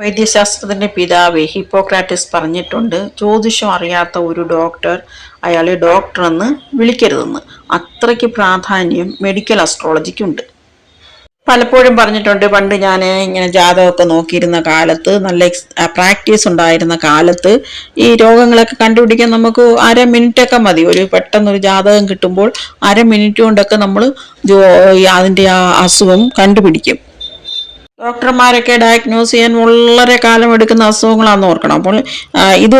വൈദ്യശാസ്ത്രത്തിന്റെ പിതാവ് ഹിപ്പോക്രാറ്റിസ് പറഞ്ഞിട്ടുണ്ട് ജ്യോതിഷം അറിയാത്ത ഒരു ഡോക്ടർ അയാളെ ഡോക്ടർ എന്ന് വിളിക്കരുതെന്ന്. അത്രയ്ക്ക് പ്രാധാന്യം മെഡിക്കൽ അസ്ട്രോളജിക്കുണ്ട് പലപ്പോഴും പറഞ്ഞിട്ടുണ്ട് പണ്ട് ഞാൻ ഇങ്ങനെ ജാതകമൊക്കെ നോക്കിയിരുന്ന കാലത്ത് നല്ല പ്രാക്ടീസ് ഉണ്ടായിരുന്ന കാലത്ത് ഈ രോഗങ്ങളൊക്കെ കണ്ടുപിടിക്കാൻ നമുക്ക് അര മിനിറ്റൊക്കെ മതി. ഒരു പെട്ടെന്നൊരു ജാതകം കിട്ടുമ്പോൾ അര മിനിറ്റ് കൊണ്ടൊക്കെ നമ്മൾ അതിന്റെ ആ അസുഖം കണ്ടുപിടിക്കും. ഡോക്ടർമാരൊക്കെ ഡയഗ്നോസ് ചെയ്യാൻ വളരെ കാലം എടുക്കുന്ന അസുഖങ്ങളാണെന്ന് ഓർക്കണം. അപ്പോൾ ഇത്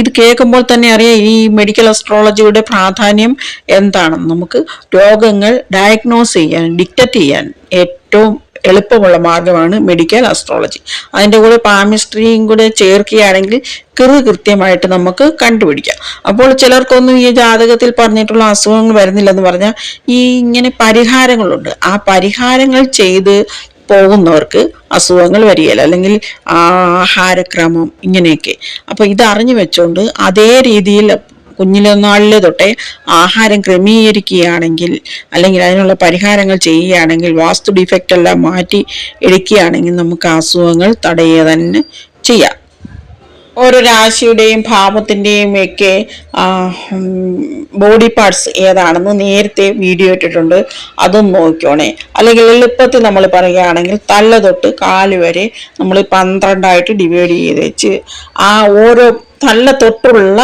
ഇത് കേൾക്കുമ്പോൾ തന്നെ അറിയാം ഈ മെഡിക്കൽ അസ്ട്രോളജിയുടെ പ്രാധാന്യം എന്താണെന്ന്. നമുക്ക് രോഗങ്ങൾ ഡയഗ്നോസ് ചെയ്യാൻ ഡിറ്റക്റ്റ് ചെയ്യാൻ ഏറ്റവും എളുപ്പമുള്ള മാർഗമാണ് മെഡിക്കൽ അസ്ട്രോളജി അതിന്റെ കൂടെ പാമിസ്ട്രിയും കൂടെ ചേർക്കുകയാണെങ്കിൽ കൃ കൃത്യമായിട്ട് നമുക്ക് കണ്ടുപിടിക്കാം. അപ്പോൾ ചിലർക്കൊന്നും ഈ ജാതകത്തിൽ പറഞ്ഞിട്ടുള്ള അസുഖങ്ങൾ വരുന്നില്ലെന്ന് പറഞ്ഞാൽ ഈ ഇങ്ങനെ പരിഹാരങ്ങളുണ്ട്. ആ പരിഹാരങ്ങൾ ചെയ്ത് പോകുന്നവർക്ക് അസുഖങ്ങൾ വരികയില്ല. അല്ലെങ്കിൽ ആഹാരക്രമം ഇങ്ങനെയൊക്കെ. അപ്പോൾ ഇത് അറിഞ്ഞു വെച്ചുകൊണ്ട് അതേ രീതിയിൽ കുഞ്ഞിലെ തൊട്ടേ ആഹാരം ക്രമീകരിക്കുകയാണെങ്കിൽ അല്ലെങ്കിൽ അതിനുള്ള പരിഹാരങ്ങൾ ചെയ്യുകയാണെങ്കിൽ വാസ്തു ഡിഫക്റ്റ് എല്ലാം മാറ്റി എടുക്കുകയാണെങ്കിൽ നമുക്ക് അസുഖങ്ങൾ തടയുക തന്നെ ചെയ്യാം. ഓരോ രാശിയുടെയും ഭാവത്തിന്റെയും ഒക്കെ ബോഡി പാർട്സ് ഏതാണെന്ന് നേരത്തെ വീഡിയോ ഇട്ടിട്ടുണ്ട്. അതും നോക്കിക്കോണേ. അല്ലെങ്കിൽ എളുപ്പത്തിൽ നമ്മൾ പറയുകയാണെങ്കിൽ തല തൊട്ട് കാൽ വരെ നമ്മൾ പന്ത്രണ്ടായിട്ട് ഡിവൈഡ് ചെയ്ത് വെച്ച് ആ ഓരോ തല തൊട്ടുള്ള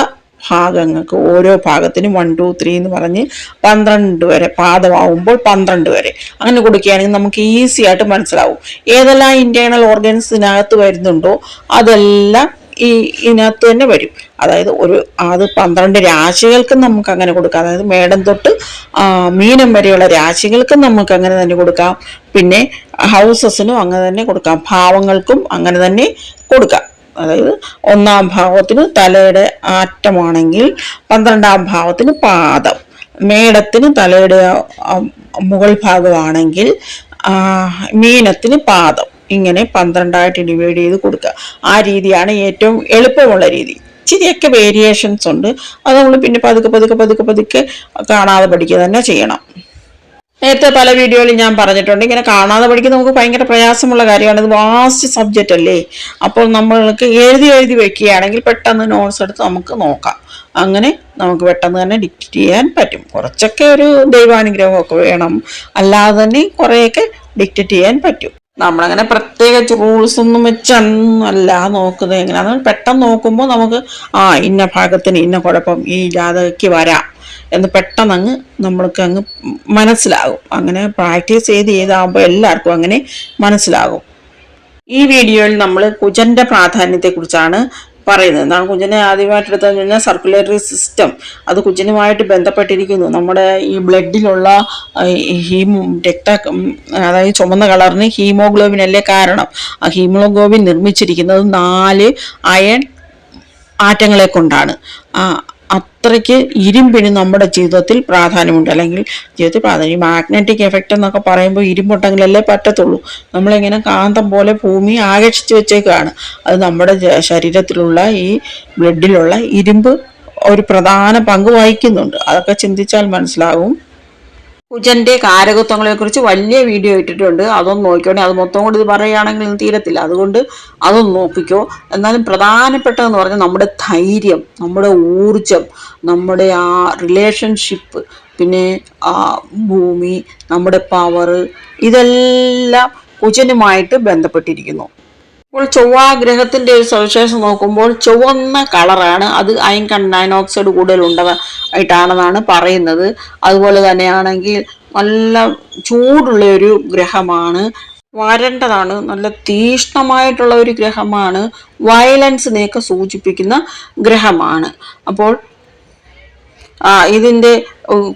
ഭാഗങ്ങൾക്ക് ഓരോ ഭാഗത്തിനും വൺ ടു ത്രീ എന്ന് പറഞ്ഞ് പന്ത്രണ്ട് വരെ പാദമാവുമ്പോൾ പന്ത്രണ്ട് വരെ. അങ്ങനെ കൊടുക്കുകയാണെങ്കിൽ നമുക്ക് ഈസി ആയിട്ട് മനസ്സിലാവും. ഏതെല്ലാം ഇന്റേണൽ ഓർഗൻസിനകത്ത് വരുന്നുണ്ടോ അതെല്ലാം ഈ ഇതിനകത്ത് തന്നെ വരും. അതായത് ഒരു അത് പന്ത്രണ്ട് രാശികൾക്കും നമുക്ക് അങ്ങനെ കൊടുക്കാം. അതായത് മേടം തൊട്ട് മീനം വരെയുള്ള രാശികൾക്കും നമുക്ക് അങ്ങനെ തന്നെ കൊടുക്കാം. പിന്നെ ഹൗസസിനും അങ്ങനെ തന്നെ കൊടുക്കാം. ഭാവങ്ങൾക്കും അങ്ങനെ തന്നെ കൊടുക്കാം. അതായത് ഒന്നാം ഭാവത്തിന് തലയുടെ ആറ്റമാണെങ്കിൽ പന്ത്രണ്ടാം ഭാവത്തിന് പാദം. മേടത്തിന് തലയുടെ മുകൾ ഭാഗമാണെങ്കിൽ മീനത്തിന് പാദം. ഇങ്ങനെ പന്ത്രണ്ടായിട്ട് ഡിവൈഡ് ചെയ്ത് കൊടുക്കുക. ആ രീതിയാണ് ഏറ്റവും എളുപ്പമുള്ള രീതി. ഇച്ചിരിയൊക്കെ വേരിയേഷൻസ് ഉണ്ട്. അത് നമ്മൾ പിന്നെ പതുക്കെ പതുക്കെ പതുക്കെ പതുക്കെ കാണാതെ പഠിക്കുക തന്നെ ചെയ്യണം. നേരത്തെ പല വീഡിയോയിലും ഞാൻ പറഞ്ഞിട്ടുണ്ട്. ഇങ്ങനെ കാണാതെ പഠിക്കുന്നത് നമുക്ക് ഭയങ്കര പ്രയാസമുള്ള കാര്യമാണ്. ഇത് വാസ്റ്റ് സബ്ജക്റ്റ് അല്ലേ? അപ്പോൾ നമ്മൾക്ക് എഴുതി എഴുതി വെക്കുകയാണെങ്കിൽ പെട്ടെന്ന് നോട്ട്സ് എടുത്ത് നമുക്ക് നോക്കാം. അങ്ങനെ നമുക്ക് പെട്ടെന്ന് തന്നെ ഡിക്റ്റ് ചെയ്യാൻ പറ്റും. കുറച്ചൊക്കെ ഒരു ദൈവാനുഗ്രഹമൊക്കെ വേണം. അല്ലാതെ തന്നെ കുറേയൊക്കെ ഡിക്റ്റ് ചെയ്യാൻ പറ്റും. നമ്മളങ്ങനെ പ്രത്യേകിച്ച് റൂൾസ് ഒന്നും വെച്ചല്ല നോക്കുന്നത്. എങ്ങനെയാണെന്ന് പെട്ടെന്ന് നോക്കുമ്പോൾ നമുക്ക് ആ ഇന്ന ഭാഗത്തിന് ഇന്ന കുഴപ്പം ഈ ജാതകയ്ക്ക് വരാം എന്ന് പെട്ടെന്ന് അങ്ങ് നമ്മൾക്ക് അങ്ങ് മനസ്സിലാകും. അങ്ങനെ പ്രാക്ടീസ് ചെയ്ത് ചെയ്താകുമ്പോൾ എല്ലാവർക്കും അങ്ങനെ മനസ്സിലാകും. ഈ വീഡിയോയിൽ നമ്മൾ കുജന്റെ പ്രാധാന്യത്തെക്കുറിച്ചാണ് പറയുന്നത്. എന്താണ് കുഞ്ഞിനെ ആദ്യമായിട്ട് എടുത്തതെന്ന് കഴിഞ്ഞാൽ സർക്കുലേറ്ററി സിസ്റ്റം അത് കുഞ്ഞിനുമായിട്ട് ബന്ധപ്പെട്ടിരിക്കുന്നു. നമ്മുടെ ഈ ബ്ലഡിലുള്ള ഹീമോ രക്ത അതായത് ചുമന്ന കളറിന് ഹീമോഗ്ലോബിൻ അല്ലേ കാരണം? ആ ഹീമോഗ്ലോബിൻ നിർമ്മിച്ചിരിക്കുന്നത് നാല് അയൺ ആറ്റങ്ങളെ കൊണ്ടാണ്. അത്രയ്ക്ക് ഇരുമ്പിന് നമ്മുടെ ജീവിതത്തിൽ പ്രാധാന്യമുണ്ട്. അല്ലെങ്കിൽ ജീവിതത്തിൽ പ്രാധാന്യം. മാഗ്നറ്റിക് എഫക്റ്റ് എന്നൊക്കെ പറയുമ്പോൾ ഇരുമ്പുണ്ടെങ്കിലല്ലേ പറ്റത്തുള്ളൂ. നമ്മളിങ്ങനെ കാന്തം പോലെ ഭൂമി ആകർഷിച്ച് വെച്ചേക്കാണ്. അത് നമ്മുടെ ശരീരത്തിലുള്ള ഈ ബ്ലഡിലുള്ള ഇരുമ്പ് ഒരു പ്രധാന പങ്ക് വഹിക്കുന്നുണ്ട്. അതൊക്കെ ചിന്തിച്ചാൽ മനസ്സിലാകും കുജന്റെ കാരകത്വങ്ങളെ കുറിച്ച് വലിയ വീഡിയോ ഇട്ടിട്ടുണ്ട്. അതൊന്ന് നോക്കിക്കോണേ. അത് മൊത്തം കൂടി ഇത് പറയുകയാണെങ്കിൽ തീരത്തില്ല. അതുകൊണ്ട് അതൊന്ന് നോക്കിക്കോ. എന്നാലും പ്രധാനപ്പെട്ടതെന്ന് പറഞ്ഞാൽ നമ്മുടെ ധൈര്യം നമ്മുടെ ഊർജം നമ്മുടെ ആ റിലേഷൻഷിപ്പ് പിന്നെ ആ ഭൂമി നമ്മുടെ പവർ ഇതെല്ലാം കുജനുമായിട്ട് ബന്ധപ്പെട്ടിരിക്കുന്നു. ഇപ്പോൾ ചൊവ്വ ഗ്രഹത്തിന്റെ ഒരു സവിശേഷം നോക്കുമ്പോൾ ചുവന്ന കളറാണ്. അത് അയൻ കണ്ടൈൻ ഓക്സൈഡ് കൂടുതൽ ഉണ്ടായിട്ടാണെന്നാണ് പറയുന്നത്. അതുപോലെ തന്നെയാണെങ്കിൽ നല്ല ചൂടുള്ള ഒരു ഗ്രഹമാണ്. വരണ്ടതാണ്. നല്ല തീഷ്ണമായിട്ടുള്ള ഒരു ഗ്രഹമാണ്. വയലൻസിനെയൊക്കെ സൂചിപ്പിക്കുന്ന ഗ്രഹമാണ്. അപ്പോൾ ആ ഇതിന്റെ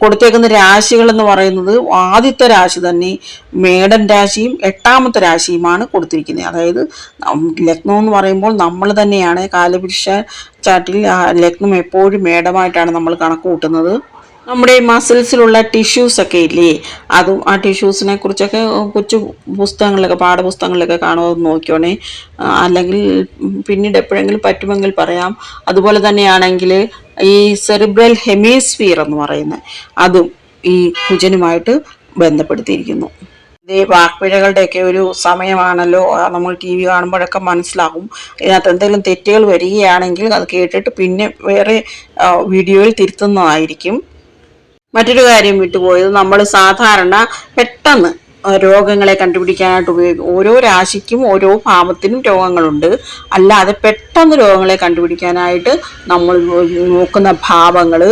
കൊടുത്തേക്കുന്ന രാശികൾ എന്ന് പറയുന്നത് ആദ്യത്തെ രാശി തന്നെ മേടൻ രാശിയും എട്ടാമത്തെ രാശിയുമാണ് കൊടുത്തിരിക്കുന്നത്. അതായത് ലഗ്നം എന്ന് പറയുമ്പോൾ നമ്മൾ തന്നെയാണ് കാലപുരുഷ ചാട്ടിൽ ലഗ്നം എപ്പോഴും മേടമായിട്ടാണ് നമ്മൾ കണക്ക് കൂട്ടുന്നത്. നമ്മുടെ മസിൽസിലുള്ള ടിഷ്യൂസ് ഒക്കെ ഇല്ലേ? അതും ആ ടിഷ്യൂസിനെ കുറിച്ചൊക്കെ കൊച്ചു പുസ്തകങ്ങളിലൊക്കെ പാഠപുസ്തകങ്ങളിലൊക്കെ കാണുമോ നോക്കിയോണേ അല്ലെങ്കിൽ പിന്നീട് എപ്പോഴെങ്കിലും പറ്റുമെങ്കിൽ പറയാം. അതുപോലെ തന്നെയാണെങ്കിൽ ഈ സെറിബ്രൽ ഹെമിസ്ഫിയർ എന്ന് പറയുന്നത് അതും ഈ കുജനുമായിട്ട് ബന്ധപ്പെടുത്തിയിരിക്കുന്നു. ഈ വാക്പിഴകളുടെയൊക്കെ ഒരു സമയമാണല്ലോ. നമ്മൾ ടി വി കാണുമ്പോഴൊക്കെ മനസ്സിലാകും ഇതിനകത്ത് എന്തെങ്കിലും തെറ്റുകൾ വരികയാണെങ്കിൽ അത് കേട്ടിട്ട് പിന്നെ വേറെ വീഡിയോയിൽ തിരുത്തുന്നതായിരിക്കും. മറ്റൊരു കാര്യം വിട്ടുപോയത് നമ്മൾ സാധാരണ പെട്ടെന്ന് രോഗങ്ങളെ കണ്ടുപിടിക്കാനായിട്ട് ഉപയോഗിക്കും ഓരോ രാശിക്കും ഓരോ ഭാവത്തിനും രോഗങ്ങളുണ്ട്. അല്ലാതെ പെട്ടെന്ന് രോഗങ്ങളെ കണ്ടുപിടിക്കാനായിട്ട് നമ്മൾ നോക്കുന്ന ഭാവങ്ങൾ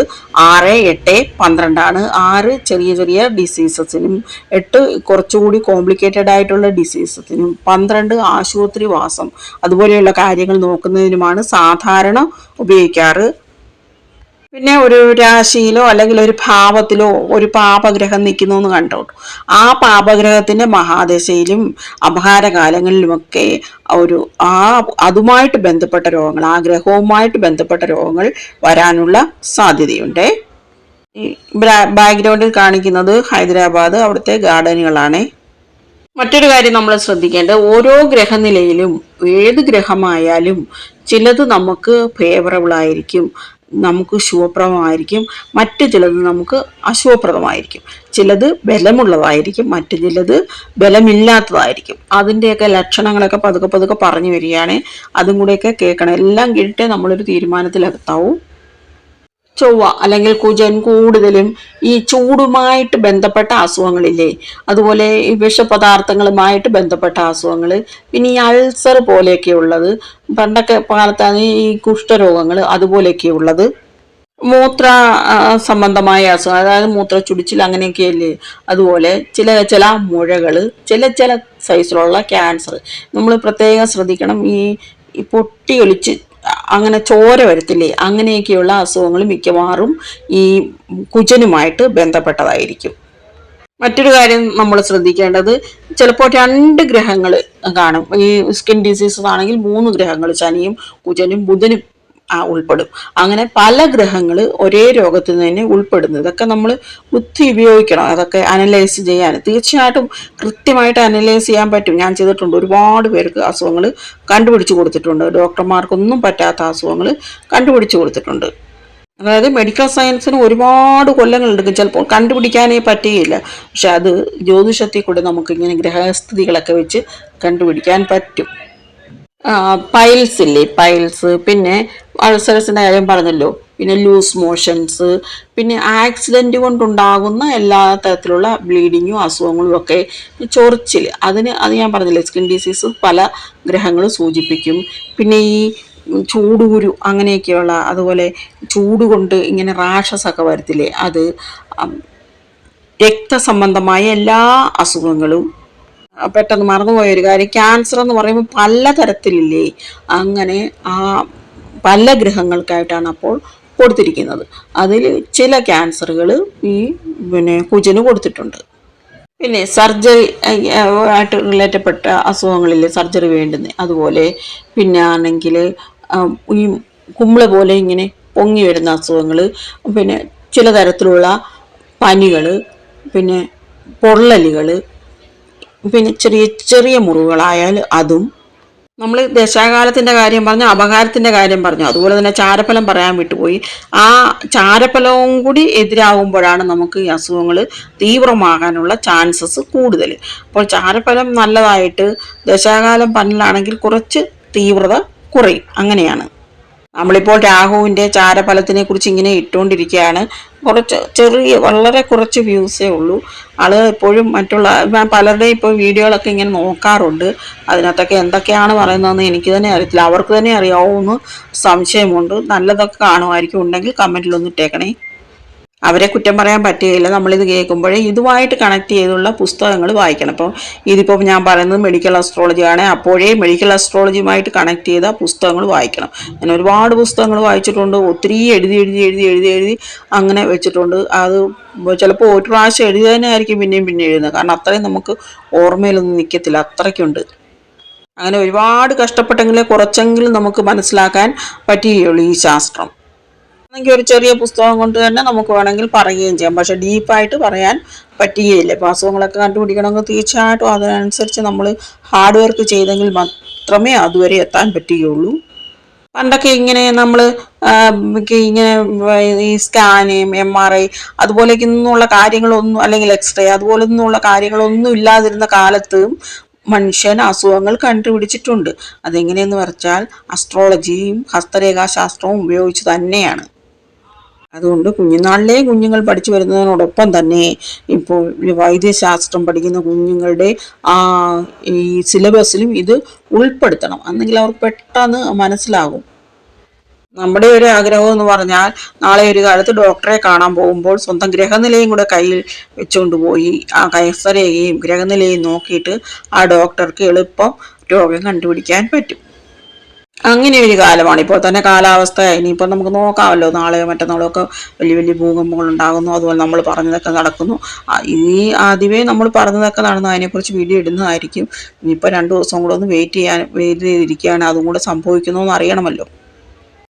ആറ് എട്ട് പന്ത്രണ്ടാണ്. ആറ് ചെറിയ ചെറിയ ഡിസീസസിനും എട്ട് കുറച്ചുകൂടി കോംപ്ലിക്കേറ്റഡ് ആയിട്ടുള്ള ഡിസീസസിനും പന്ത്രണ്ട് ആശുപത്രി വാസം അതുപോലെയുള്ള കാര്യങ്ങൾ നോക്കുന്നതിനുമാണ് സാധാരണ ഉപയോഗിക്കാറ്. പിന്നെ ഒരു രാശിയിലോ അല്ലെങ്കിൽ ഒരു ഭാവത്തിലോ ഒരു പാപഗ്രഹം നിൽക്കുന്നു എന്ന് കണ്ടോ? ആ പാപഗ്രഹത്തിന്റെ മഹാദശയിലും അപഹാരകാലങ്ങളിലുമൊക്കെ ഒരു ആ അതുമായിട്ട് ബന്ധപ്പെട്ട രോഗങ്ങൾ ആ ഗ്രഹവുമായിട്ട് ബന്ധപ്പെട്ട രോഗങ്ങൾ വരാനുള്ള സാധ്യതയുണ്ട്. ബാക്ക്ഗ്രൗണ്ടിൽ കാണിക്കുന്നത് ഹൈദരാബാദ് അവിടുത്തെ ഗാർഡനുകളാണ്. മറ്റൊരു കാര്യം നമ്മൾ ശ്രദ്ധിക്കേണ്ടത് ഓരോ ഗ്രഹനിലയിലും ഏത് ഗ്രഹമായാലും ചിലത് നമുക്ക് ഫേവറബിൾ ആയിരിക്കും. നമുക്ക് ശുഭപ്രദമായിരിക്കും. മറ്റു ചിലത് നമുക്ക് അശുഭപ്രദമായിരിക്കും. ചിലത് ബലമുള്ളതായിരിക്കും മറ്റു ചിലത് ബലമില്ലാത്തതായിരിക്കും. അതിന്റെയൊക്കെ ലക്ഷണങ്ങളൊക്കെ പതുക്കെ പതുക്കെ പറഞ്ഞു വരികയാണ്. അതും കൂടെയൊക്കെ കേൾക്കണം. എല്ലാം കേട്ടിട്ടേ നമ്മളൊരു തീരുമാനത്തിലെത്താവൂ ചൊവ്വ അല്ലെങ്കിൽ കുജൻ കൂടുതലും ഈ ചൂടുമായിട്ട് ബന്ധപ്പെട്ട അസുഖങ്ങളില്ലേ? അതുപോലെ ഈ വിഷപദാർത്ഥങ്ങളുമായിട്ട് ബന്ധപ്പെട്ട അസുഖങ്ങൾ പിന്നെ ഈ അൾസർ പോലെയൊക്കെ ഉള്ളത് പണ്ടൊക്കെ കാലത്താണ് ഈ കുഷ്ഠരോഗങ്ങൾ അതുപോലെയൊക്കെ ഉള്ളത്. മൂത്ര സംബന്ധമായ അസുഖം അതായത് മൂത്ര ചുടിച്ചിൽ അങ്ങനെയൊക്കെയല്ലേ അതുപോലെ ചില ചില മുഴകൾ ചില ചില സൈസിലുള്ള ക്യാൻസർ നമ്മൾ പ്രത്യേകം ശ്രദ്ധിക്കണം ഈ പൊട്ടിയൊലിച്ച് അങ്ങനെ ചോര വരത്തില്ലേ? അങ്ങനെയൊക്കെയുള്ള അസുഖങ്ങൾ മിക്കവാറും ഈ കുജനുമായിട്ട് ബന്ധപ്പെട്ടതായിരിക്കും. മറ്റൊരു കാര്യം നമ്മൾ ശ്രദ്ധിക്കേണ്ടത് ചിലപ്പോൾ രണ്ട് ഗ്രഹങ്ങൾ കാണും. ഈ സ്കിൻ ഡിസീസസ് ആണെങ്കിൽ മൂന്ന് ഗ്രഹങ്ങൾ ശനിയും കുജനും ബുധനും ഉൾപ്പെടും. അങ്ങനെ പല ഗ്രഹങ്ങൾ ഒരേ രോഗത്തിൽ തന്നെ ഉൾപ്പെടുന്നു ഇതൊക്കെ നമ്മൾ ബുദ്ധി ഉപയോഗിക്കണം. അതൊക്കെ അനലൈസ് ചെയ്യാൻ. തീർച്ചയായിട്ടും കൃത്യമായിട്ട് അനലൈസ് ചെയ്യാൻ പറ്റും. ഞാൻ ചെയ്തിട്ടുണ്ട്. ഒരുപാട് പേർക്ക് അസുഖങ്ങൾ കണ്ടുപിടിച്ചു കൊടുത്തിട്ടുണ്ട്. ഡോക്ടർമാർക്കൊന്നും പറ്റാത്ത അസുഖങ്ങൾ കണ്ടുപിടിച്ചു കൊടുത്തിട്ടുണ്ട്. അതായത് മെഡിക്കൽ സയൻസിന് ഒരുപാട് കൊല്ലങ്ങൾ എടുക്കും ചിലപ്പോൾ കണ്ടുപിടിക്കാനേ പറ്റുകയില്ല. പക്ഷെ അത് ജ്യോതിഷത്തിൽ കൂടെ നമുക്കിങ്ങനെ ഗ്രഹസ്ഥിതികളൊക്കെ വെച്ച് കണ്ടുപിടിക്കാൻ പറ്റും. പൈൽസ് ഇല്ലേ? പൈൽസ് പിന്നെ അൾസറസിന്റെ കാര്യം പറഞ്ഞല്ലോ. പിന്നെ ലൂസ് മോഷൻസ് പിന്നെ ആക്സിഡന്റ് കൊണ്ടുണ്ടാകുന്ന എല്ലാ തരത്തിലുള്ള ബ്ലീഡിങ്ങും അസുഖങ്ങളും ഒക്കെ ചൊറിച്ചിൽ അതിന് അത് ഞാൻ പറഞ്ഞില്ലേ സ്കിൻ ഡിസീസ് പല ഗ്രഹങ്ങളും സൂചിപ്പിക്കും. പിന്നെ ഈ ചൂടുകുരു അങ്ങനെയൊക്കെയുള്ള അതുപോലെ ചൂട് കൊണ്ട് ഇങ്ങനെ റാഷസ് ഒക്കെ വരത്തില്ലേ അത് രക്തസംബന്ധമായ എല്ലാ അസുഖങ്ങളും പെട്ടെന്ന് മറന്നുപോയ ഒരു കാര്യം. ക്യാൻസർ എന്ന് പറയുമ്പോൾ പല തരത്തിലില്ലേ അങ്ങനെ ആ പല ഗ്രഹങ്ങൾക്കായിട്ടാണ് അപ്പോൾ കൊടുത്തിരിക്കുന്നത്. അതിൽ ചില ക്യാൻസറുകൾ ഈ പിന്നെ കുജന് കൊടുത്തിട്ടുണ്ട്. പിന്നെ സർജറി ആയിട്ട് റിലേറ്റപ്പെട്ട അസുഖങ്ങളില്ലേ സർജറി വേണ്ടുന്നത് അതുപോലെ പിന്നെ ആണെങ്കിൽ ഈ കുമ്പിള പോലെ ഇങ്ങനെ പൊങ്ങി വരുന്ന അസുഖങ്ങൾ പിന്നെ ചില തരത്തിലുള്ള പനികൾ പിന്നെ പൊള്ളലുകൾ പിന്നെ ചെറിയ ചെറിയ മുറിവുകളായാൽ അതും. നമ്മൾ ദശാകാലത്തിന്റെ കാര്യം പറഞ്ഞു അപകാരത്തിന്റെ കാര്യം പറഞ്ഞു അതുപോലെ തന്നെ ചാരഫലം പറയാൻ വിട്ടുപോയി. ആ ചാരഫലവും കൂടി എതിരാകുമ്പോഴാണ് നമുക്ക് ഈ അസുഖങ്ങൾ തീവ്രമാകാനുള്ള ചാൻസസ് കൂടുതൽ അപ്പോൾ ചാരഫലം നല്ലതായിട്ട് ദശാകാലം പന്നിലാണെങ്കിൽ കുറച്ച് തീവ്രത കുറയും. അങ്ങനെയാണ്. നമ്മളിപ്പോൾ രാഹുവിന്റെ ചാരഫലത്തിനെ കുറിച്ച് ഇങ്ങനെ ഇട്ടുകൊണ്ടിരിക്കുകയാണ്. കുറച്ച് ചെറിയ വളരെ കുറച്ച് വ്യൂസേ ഉള്ളൂ. ആൾ എപ്പോഴും മറ്റുള്ള പലരുടെയും ഇപ്പോൾ വീഡിയോകളൊക്കെ ഇങ്ങനെ നോക്കാറുണ്ട്. അതിനകത്തൊക്കെ എന്തൊക്കെയാണ് പറയുന്നതെന്ന് എനിക്ക് തന്നെ അറിയത്തില്ല. അവർക്ക് തന്നെ അറിയാവുമെന്ന് സംശയമുണ്ട്. നല്ലതൊക്കെ കാണുമായിരിക്കും ഉണ്ടെങ്കിൽ കമന്റിലൊന്ന് ഇട്ടേക്കണേ. അവരെ കുറ്റം പറയാൻ പറ്റുകയില്ല. നമ്മളിത് കേൾക്കുമ്പോഴേ ഇതുമായിട്ട് കണക്ട് ചെയ്തുള്ള പുസ്തകങ്ങൾ വായിക്കണം. അപ്പോൾ ഇതിപ്പോൾ ഞാൻ പറയുന്നത് മെഡിക്കൽ അസ്ട്രോളജി ആണ്. അപ്പോഴേ മെഡിക്കൽ അസ്ട്രോളജിയുമായിട്ട് കണക്ട് ചെയ്ത പുസ്തകങ്ങൾ വായിക്കണം. ഞാൻ ഒരുപാട് പുസ്തകങ്ങൾ വായിച്ചിട്ടുണ്ട്. ഒത്തിരി എഴുതി എഴുതി എഴുതി എഴുതി എഴുതി അങ്ങനെ വെച്ചിട്ടുണ്ട്. അത് ചിലപ്പോൾ ഒരു പ്രാവശ്യം എഴുതി തന്നെ ആയിരിക്കും പിന്നെയും പിന്നെ എഴുതുന്നത്. കാരണം അത്രയും നമുക്ക് ഓർമ്മയിലൊന്നും നിൽക്കത്തില്ല അത്രയ്ക്കുണ്ട്. അങ്ങനെ ഒരുപാട് കഷ്ടപ്പെട്ടെങ്കിലേ കുറച്ചെങ്കിലും നമുക്ക് മനസ്സിലാക്കാൻ പറ്റുകയുള്ളൂ ഈ ശാസ്ത്രം. ആണെങ്കിൽ ഒരു ചെറിയ പുസ്തകം കൊണ്ട് തന്നെ നമുക്ക് വേണമെങ്കിൽ പറയുകയും ചെയ്യാം. പക്ഷെ ഡീപ്പായിട്ട് പറയാൻ പറ്റുകയില്ല. ഇപ്പോൾ അസുഖങ്ങളൊക്കെ കണ്ടുപിടിക്കണമെങ്കിൽ തീർച്ചയായിട്ടും അതിനനുസരിച്ച് നമ്മൾ ഹാർഡ് വർക്ക് ചെയ്തെങ്കിൽ മാത്രമേ അതുവരെ എത്താൻ പറ്റുകയുള്ളൂ. പണ്ടൊക്കെ ഇങ്ങനെ നമ്മൾ ഇങ്ങനെ ഈ സ്കാന് എം ആർ ഐ അതുപോലെയൊക്കെ നിന്നുള്ള കാര്യങ്ങളൊന്നും അല്ലെങ്കിൽ എക്സ്റേ അതുപോലെ നിന്നുള്ള കാര്യങ്ങളൊന്നും ഇല്ലാതിരുന്ന കാലത്തും മനുഷ്യൻ അസുഖങ്ങൾ കണ്ടുപിടിച്ചിട്ടുണ്ട്. അതെങ്ങനെയെന്ന് വെച്ചാൽ അസ്ട്രോളജിയും ഹസ്തരേഖാശാസ്ത്രവും ഉപയോഗിച്ച് തന്നെയാണ്. അതുകൊണ്ട് കുഞ്ഞുനാളിലെ കുഞ്ഞുങ്ങൾ പഠിച്ചു വരുന്നതിനോടൊപ്പം തന്നെ ഇപ്പോൾ വൈദ്യശാസ്ത്രം പഠിക്കുന്ന കുഞ്ഞുങ്ങളുടെ ആ ഈ സിലബസിലും ഇത് ഉൾപ്പെടുത്തണം. എന്നെങ്കിൽ അവർക്ക് പെട്ടെന്ന് മനസ്സിലാകും. നമ്മുടെ ഒരു ആഗ്രഹം എന്ന് പറഞ്ഞാൽ നാളെ ഒരു കാലത്ത് ഡോക്ടറെ കാണാൻ പോകുമ്പോൾ സ്വന്തം ഗ്രഹനിലയും കൂടെ കയ്യിൽ വെച്ചുകൊണ്ട് പോയി ആ കൈസരയും ഗ്രഹനിലയും നോക്കിയിട്ട് ആ ഡോക്ടർക്ക് എളുപ്പം രോഗം കണ്ടുപിടിക്കാൻ പറ്റും. അങ്ങനെ ഒരു കാലമാണ്. ഇപ്പോൾ തന്നെ കാലാവസ്ഥ ഇനിയിപ്പോൾ നമുക്ക് നോക്കാമല്ലോ നാളെയോ മറ്റന്നാളോ ഒക്കെ വലിയ വലിയ ഭൂകമ്പങ്ങൾ ഉണ്ടാകുന്നു. അതുപോലെ നമ്മൾ പറഞ്ഞതൊക്കെ നടക്കുന്നു. ഈ ആദ്യമേ നമ്മൾ പറഞ്ഞതൊക്കെ നടന്നു അതിനെക്കുറിച്ച് വീഡിയോ ഇടുന്നതായിരിക്കും. ഇനിയിപ്പോൾ രണ്ട് ദിവസം കൂടെ ഒന്ന് വെയിറ്റ് ചെയ്യാൻ വെയിറ്റ് ചെയ്തിരിക്കുകയാണ്. അതും കൂടെ സംഭവിക്കുന്നു എന്ന് അറിയണമല്ലോ.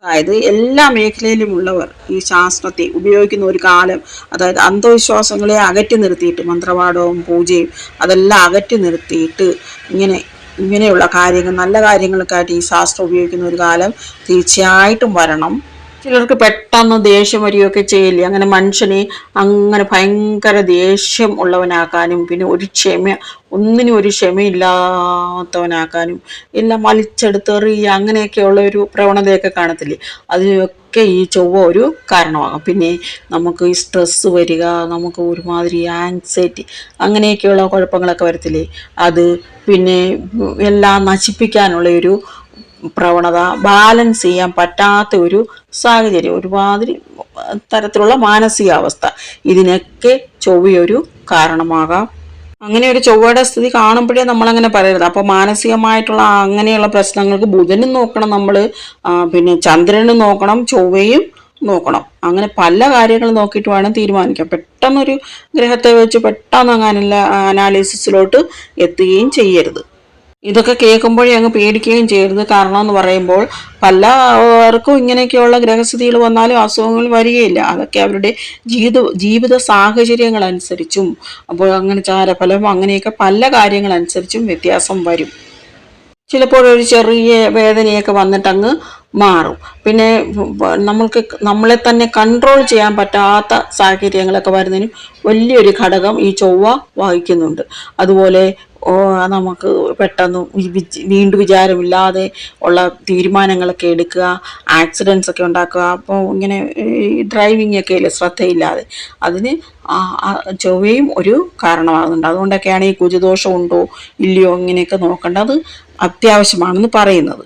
അതായത് എല്ലാ മേഖലയിലും ഉള്ളവർ ഈ ശാസ്ത്രത്തെ ഉപയോഗിക്കുന്ന ഒരു കാലം അതായത് അന്ധവിശ്വാസങ്ങളെ അകറ്റി നിർത്തിയിട്ട് മന്ത്രവാദവും പൂജയും അതെല്ലാം അകറ്റി നിർത്തിയിട്ട് ഇങ്ങനെ ഇങ്ങനെയുള്ള കാര്യങ്ങൾ നല്ല കാര്യങ്ങൾക്കായിട്ട് ഈ ശാസ്ത്രം ഉപയോഗിക്കുന്ന ഒരു കാലം തീർച്ചയായിട്ടും വരണം. ചിലർക്ക് പെട്ടെന്ന് ദേഷ്യം വരികയൊക്കെ ചെയ്യില്ലേ? അങ്ങനെ മനുഷ്യനെ അങ്ങനെ ഭയങ്കര ദേഷ്യം ഉള്ളവനാക്കാനും പിന്നെ ഒരു ക്ഷമ ഒന്നിനും ഒരു ക്ഷമയില്ലാത്തവനാക്കാനും എല്ലാം വലിച്ചെടുത്തെറിയുക അങ്ങനെയൊക്കെയുള്ള ഒരു പ്രവണതയൊക്കെ കാണത്തില്ലേ? അതിനൊക്കെ ഈ ചൊവ്വ ഒരു കാരണമാകും. പിന്നെ നമുക്ക് ഈ സ്ട്രെസ്സ് വരിക നമുക്ക് ഒരുമാതിരി ആങ്സൈറ്റി അങ്ങനെയൊക്കെയുള്ള കുഴപ്പങ്ങളൊക്കെ വരത്തില്ലേ? അത് പിന്നെ എല്ലാം നശിപ്പിക്കാനുള്ള ഒരു പ്രവണത ബാലൻസ് ചെയ്യാൻ പറ്റാത്ത ഒരു സാഹചര്യം ഒരുമാതിരി തരത്തിലുള്ള മാനസികാവസ്ഥ. ഇതിനൊക്കെ ചൊവ്വയൊരു കാരണമാകാം. അങ്ങനെ ഒരു ചൊവ്വയുടെ സ്ഥിതി കാണുമ്പോഴേ നമ്മളങ്ങനെ പറയരുത്. അപ്പോൾ മാനസികമായിട്ടുള്ള അങ്ങനെയുള്ള പ്രശ്നങ്ങൾക്ക് ബുധനും നോക്കണം നമ്മൾ പിന്നെ ചന്ദ്രനും നോക്കണം. ചൊവ്വയും നോക്കണം. അങ്ങനെ പല കാര്യങ്ങൾ നോക്കിയിട്ട് വേണം തീരുമാനിക്കാം. പെട്ടെന്നൊരു ഗ്രഹത്തെ വെച്ച് പെട്ടെന്ന് അങ്ങനെ അനാലിസിസിലോട്ട് എത്തുകയും ചെയ്യരുത്. ഇതൊക്കെ കേൾക്കുമ്പോഴേ അങ്ങ് പേടിക്കുകയും ചെയ്യരുത്. കാരണം എന്ന് പറയുമ്പോൾ പലർക്കും ഇങ്ങനെയൊക്കെയുള്ള ഗ്രഹസ്ഥിതികൾ വന്നാലും അസുഖങ്ങൾ വരികയില്ല. അതൊക്കെ അവരുടെ ജീവിത ജീവിത സാഹചര്യങ്ങൾ അനുസരിച്ചും അപ്പോൾ അങ്ങനെ ചാരഫലം അങ്ങനെയൊക്കെ പല കാര്യങ്ങളനുസരിച്ചും വ്യത്യാസം വരും. ചിലപ്പോൾ ഒരു ചെറിയ വേദനയൊക്കെ വന്നിട്ടങ്ങ് മാറും. പിന്നെ നമ്മൾക്ക് നമ്മളെ തന്നെ കൺട്രോൾ ചെയ്യാൻ പറ്റാത്ത സാഹചര്യങ്ങളൊക്കെ വരുന്നതിനും വലിയൊരു ഘടകം ഈ ചൊവ്വ വഹിക്കുന്നുണ്ട്. അതുപോലെ നമുക്ക് പെട്ടെന്ന് വീണ്ടും വിചാരമില്ലാതെ ഉള്ള തീരുമാനങ്ങളൊക്കെ എടുക്കുക ആക്സിഡൻസ് ഒക്കെ ഉണ്ടാക്കുക അപ്പോൾ ഇങ്ങനെ ഡ്രൈവിംഗ് ഒക്കെ അല്ലേ ശ്രദ്ധയില്ലാതെ. അതിന് ചൊവ്വയും ഒരു കാരണമാകുന്നുണ്ട്. അതുകൊണ്ടൊക്കെയാണ് ഈ കുജദോഷം ഉണ്ടോ ഇല്ലയോ ഇങ്ങനെയൊക്കെ നോക്കേണ്ടത് അത്യാവശ്യമാണെന്ന് പറയുന്നത്.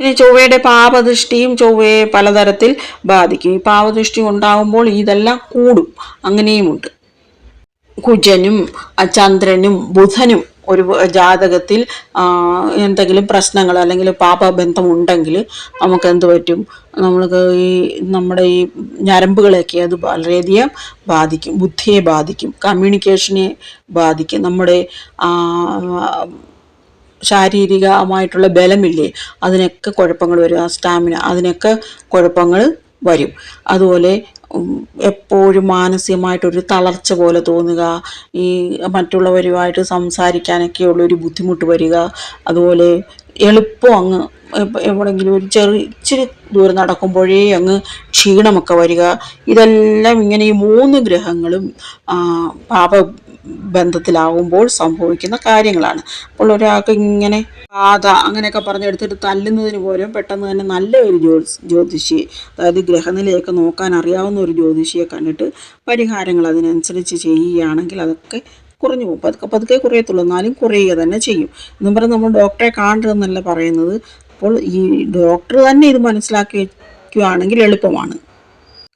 പിന്നെ ചൊവ്വയുടെ പാപദൃഷ്ടിയും ചൊവ്വയെ പലതരത്തിൽ ബാധിക്കും. ഈ പാപദൃഷ്ടി ഉണ്ടാകുമ്പോൾ ഇതെല്ലാം കൂടും. അങ്ങനെയുമുണ്ട്. കുജനും ചന്ദ്രനും ബുധനും ഒരു ജാതകത്തിൽ എന്തെങ്കിലും പ്രശ്നങ്ങൾ അല്ലെങ്കിൽ പാപബന്ധം ഉണ്ടെങ്കിൽ നമുക്ക് എന്ത് പറ്റും? നമ്മൾക്ക് ഈ നമ്മുടെ ഈ ഞരമ്പുകളെയൊക്കെ അത് വളരെയധികം ബാധിക്കും ബുദ്ധിയെ ബാധിക്കും കമ്മ്യൂണിക്കേഷനെ ബാധിക്കും. നമ്മുടെ ശാരീരികമായിട്ടുള്ള ബലമില്ലേ അതിനൊക്കെ കുഴപ്പങ്ങൾ വരും. ആ സ്റ്റാമിന അതിനൊക്കെ കുഴപ്പങ്ങൾ വരും. അതുപോലെ എപ്പോഴും മാനസികമായിട്ടൊരു തളർച്ച പോലെ തോന്നുക. ഈ മറ്റുള്ളവരുമായിട്ട് സംസാരിക്കാനൊക്കെ ഉള്ളൊരു ബുദ്ധിമുട്ട് വരിക. അതുപോലെ എളുപ്പം അങ്ങ് എവിടെയെങ്കിലും ഒരു ചെറിയ ഇച്ചിരി ദൂരം നടക്കുമ്പോഴേ അങ്ങ് ക്ഷീണമൊക്കെ വരിക. ഇതെല്ലാം ഇങ്ങനെ ഈ മൂന്ന് ഗ്രഹങ്ങളും പാപ ബന്ധത്തിലാവുമ്പോൾ സംഭവിക്കുന്ന കാര്യങ്ങളാണ്. അപ്പോൾ ഒരാൾക്ക് ഇങ്ങനെ ബാധ അങ്ങനെയൊക്കെ പറഞ്ഞെടുത്തിട്ട് തല്ലുന്നതിന് പോലും പെട്ടെന്ന് തന്നെ നല്ല ഒരു ജ്യോതി ജ്യോതിഷി അതായത് ഗ്രഹനിലയൊക്കെ നോക്കാൻ അറിയാവുന്ന ഒരു ജ്യോതിഷിയെ കണ്ടിട്ട് പരിഹാരങ്ങൾ അതിനനുസരിച്ച് ചെയ്യുകയാണെങ്കിൽ അതൊക്കെ കുറഞ്ഞു പോകും. പതുക്കെ പതുക്കെ കുറയത്തുള്ളൂ. എന്നാലും കുറയുക തന്നെ ചെയ്യും. എന്നും പറഞ്ഞ് നമ്മൾ ഡോക്ടറെ കാണരുതെന്നല്ല പറയുന്നത്. അപ്പോൾ ഈ ഡോക്ടർ തന്നെ ഇത് മനസ്സിലാക്കി വയ്ക്കുകയാണെങ്കിൽ എളുപ്പമാണ്.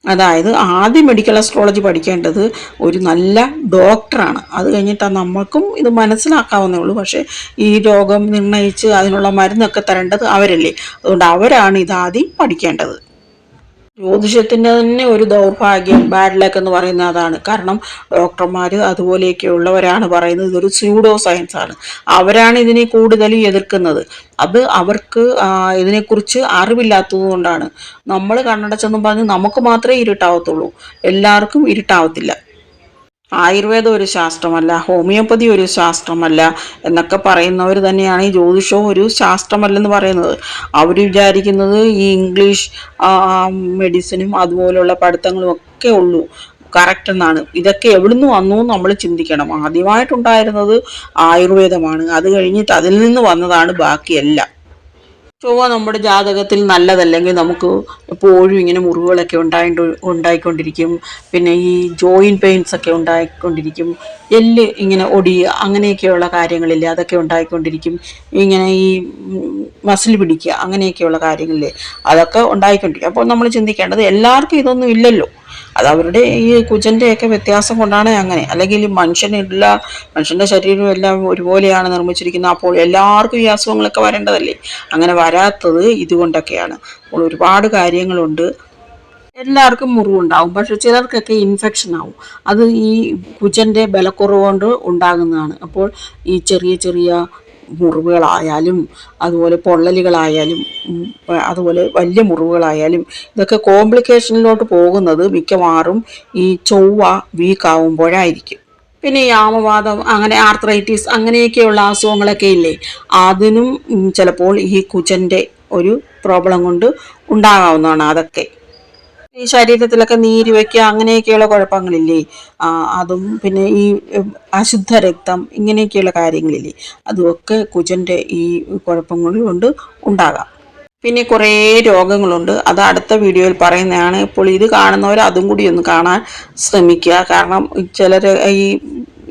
അതായത് ആദ്യം മെഡിക്കൽ അസ്ട്രോളജി പഠിക്കേണ്ടത് ഒരു നല്ല ഡോക്ടറാണ്. അത് കഴിഞ്ഞിട്ടാണ് നമ്മൾക്കും ഇത് മനസ്സിലാക്കാവുന്നേ ഉള്ളൂ. പക്ഷേ ഈ രോഗം നിർണയിച്ച് അതിനുള്ള മരുന്നൊക്കെ തരേണ്ടത് അവരല്ലേ. അതുകൊണ്ട് അവരാണ് ഇതാദ്യം പഠിക്കേണ്ടത്. ജ്യോതിഷത്തിന്റെ തന്നെ ഒരു ദൗർഭാഗ്യം ബാഡ് ലക്ക് എന്ന് പറയുന്ന അതാണ്. കാരണം ഡോക്ടർമാർ അതുപോലെയൊക്കെയുള്ളവരാണ് പറയുന്നത് ഇതൊരു സ്യൂഡോ സയൻസ് ആണ്. അവരാണ് ഇതിനെ കൂടുതൽ എതിർക്കുന്നത്. അത് അവർക്ക് ഇതിനെക്കുറിച്ച് അറിവില്ലാത്തത് കൊണ്ടാണ്. നമ്മൾ കണ്ണടച്ചെന്നും പറഞ്ഞ് നമുക്ക് മാത്രമേ ഇരുട്ടാവത്തുള്ളൂ. എല്ലാവർക്കും ഇരുട്ടാവത്തില്ല. ആയുർവേദം ഒരു ശാസ്ത്രമല്ല ഹോമിയോപ്പതി ഒരു ശാസ്ത്രമല്ല എന്നൊക്കെ പറയുന്നവർ തന്നെയാണ് ഈ ജ്യോതിഷവും ഒരു ശാസ്ത്രമല്ലെന്ന് പറയുന്നത്. അവർ വിചാരിക്കുന്നത് ഈ ഇംഗ്ലീഷ് മെഡിസിനും അതുപോലുള്ള പഠിത്തങ്ങളും ഒക്കെ ഉള്ളൂ. കറക്റ്റ് എന്നാണ്. ഇതൊക്കെ എവിടുന്ന് വന്നു എന്ന് നമ്മൾ ചിന്തിക്കണം. ആദ്യമായിട്ടുണ്ടായിരുന്നത് ആയുർവേദമാണ്. അത് കഴിഞ്ഞിട്ട് അതിൽ നിന്ന് വന്നതാണ് ബാക്കിയെല്ലാം. ചൊവ്വ നമ്മുടെ ജാതകത്തിൽ നല്ലതല്ലെങ്കിൽ നമുക്ക് എപ്പോഴും ഇങ്ങനെ മുറിവുകളൊക്കെ ഉണ്ടായി ഉണ്ടായിക്കൊണ്ടിരിക്കും. പിന്നെ ഈ ജോയിൻ പെയിൻസ് ഒക്കെ ഉണ്ടായിക്കൊണ്ടിരിക്കും. എല്ല് ഇങ്ങനെ ഒടി അങ്ങനെയൊക്കെയുള്ള കാര്യങ്ങളില്ലേ അതൊക്കെ ഉണ്ടായിക്കൊണ്ടിരിക്കും. ഇങ്ങനെ ഈ മസിൽ പിടിക്കുക അങ്ങനെയൊക്കെയുള്ള കാര്യങ്ങളില്ലേ അതൊക്കെ ഉണ്ടായിക്കൊണ്ടിരിക്കും. അപ്പോൾ നമ്മൾ ചിന്തിക്കേണ്ടത് എല്ലാവർക്കും ഇതൊന്നും ഇല്ലല്ലോ. അത് അവരുടെ ഈ കുജന്റെയൊക്കെ വ്യത്യാസം കൊണ്ടാണ് അങ്ങനെ. അല്ലെങ്കിൽ മനുഷ്യനുള്ള മനുഷ്യന്റെ ശരീരം എല്ലാം ഒരുപോലെയാണ് നിർമ്മിച്ചിരിക്കുന്നത്. അപ്പോൾ എല്ലാവർക്കും ഈ അസുഖങ്ങളൊക്കെ വരേണ്ടതല്ലേ? അങ്ങനെ വരാത്തത് ഇതുകൊണ്ടൊക്കെയാണ്. അപ്പോൾ ഒരുപാട് കാര്യങ്ങളുണ്ട്. എല്ലാവർക്കും മുറിവുണ്ടാവും. പക്ഷെ ചിലർക്കൊക്കെ ഇൻഫെക്ഷൻ ആവും. അത് ഈ കുജന്റെ ബലക്കുറവ് കൊണ്ട് ഉണ്ടാകുന്നതാണ്. അപ്പോൾ ഈ ചെറിയ ചെറിയ മുറിവുകളായാലും അതുപോലെ പൊള്ളലുകളായാലും അതുപോലെ വലിയ മുറിവുകളായാലും ഇതൊക്കെ കോംപ്ലിക്കേഷനിലോട്ട് പോകുന്നത് മിക്കവാറും ഈ ചൊവ്വ വീക്കാവുമ്പോഴായിരിക്കും പിന്നെ ഈ ആമവാദം അങ്ങനെ ആർത്രൈറ്റിസ് അങ്ങനെയൊക്കെയുള്ള അസുഖങ്ങളൊക്കെ ഇല്ലേ? അതിനും ചിലപ്പോൾ ഈ കുജന്റെ ഒരു പ്രോബ്ലം കൊണ്ട് ഉണ്ടാകാവുന്നതാണ് അതൊക്കെ. ഈ ശരീരത്തിലൊക്കെ നീര് വയ്ക്കുക അങ്ങനെയൊക്കെയുള്ള കുഴപ്പങ്ങളില്ലേ? അതും പിന്നെ ഈ അശുദ്ധ രക്തം ഇങ്ങനെയൊക്കെയുള്ള കാര്യങ്ങളില്ലേ? അതുമൊക്കെ കുജന്റെ ഈ കുഴപ്പങ്ങൾ കൊണ്ട് ഉണ്ടാകാം. പിന്നെ കുറേ രോഗങ്ങളുണ്ട്. അത് അടുത്ത വീഡിയോയിൽ പറയുന്നതാണ്. ഇപ്പോൾ ഇത് കാണുന്നവർ അതും കൂടി ഒന്ന് കാണാൻ ശ്രമിക്കുക. കാരണം ചിലർ ഈ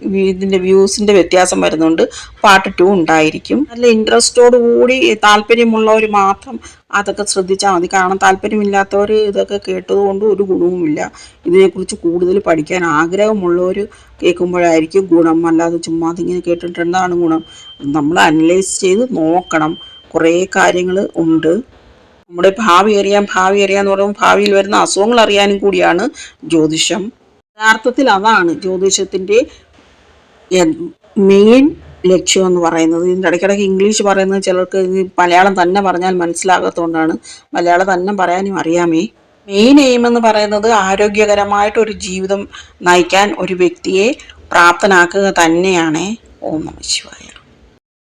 ഇതിന്റെ വ്യൂസിന്റെ വ്യത്യാസം വരുന്നുണ്ട് പാർട്ട് ടു ഉണ്ടായിരിക്കും. നല്ല ഇൻട്രസ്റ്റോട് കൂടി താല്പര്യമുള്ളവർ മാത്രം അതൊക്കെ ശ്രദ്ധിച്ചാൽ മതി. കാരണം താല്പര്യമില്ലാത്തവർ ഇതൊക്കെ കേട്ടതുകൊണ്ട് ഒരു ഗുണവുമില്ല. ഇതിനെക്കുറിച്ച് കൂടുതൽ പഠിക്കാൻ ആഗ്രഹമുള്ളവർ കേൾക്കുമ്പോഴായിരിക്കും ഗുണം. അല്ലാതെ ചുമ്മാ അതിങ്ങനെ കേട്ടിട്ട് എന്താണ് ഗുണം? നമ്മൾ അനലൈസ് ചെയ്ത് നോക്കണം. കുറേ കാര്യങ്ങൾ ഉണ്ട്. നമ്മുടെ ഭാവി അറിയാം. ഭാവി അറിയാന്ന് പറയുമ്പോൾ ഭാവിയിൽ വരുന്ന അസുഖങ്ങൾ അറിയാനും കൂടിയാണ് ജ്യോതിഷം. യഥാർത്ഥത്തിൽ അതാണ് ജ്യോതിഷത്തിന്റെ മെയിൻ ലക്ഷ്യം എന്ന് പറയുന്നത്. ഇതിന്റെ ഇടയ്ക്കിടയ്ക്ക് ഇംഗ്ലീഷ് പറയുന്നത് ചിലർക്ക് മലയാളം തന്നെ പറഞ്ഞാൽ മനസ്സിലാകാത്തതുകൊണ്ടാണ് മലയാളം തന്നെ പറയാനും അറിയാമേ. മെയിൻ എയിം എന്ന് പറയുന്നത് ആരോഗ്യകരമായിട്ടൊരു ജീവിതം നയിക്കാൻ ഒരു വ്യക്തിയെ പ്രാപ്തനാക്കുക തന്നെയാണ്. ഓം നമ ശിവായ.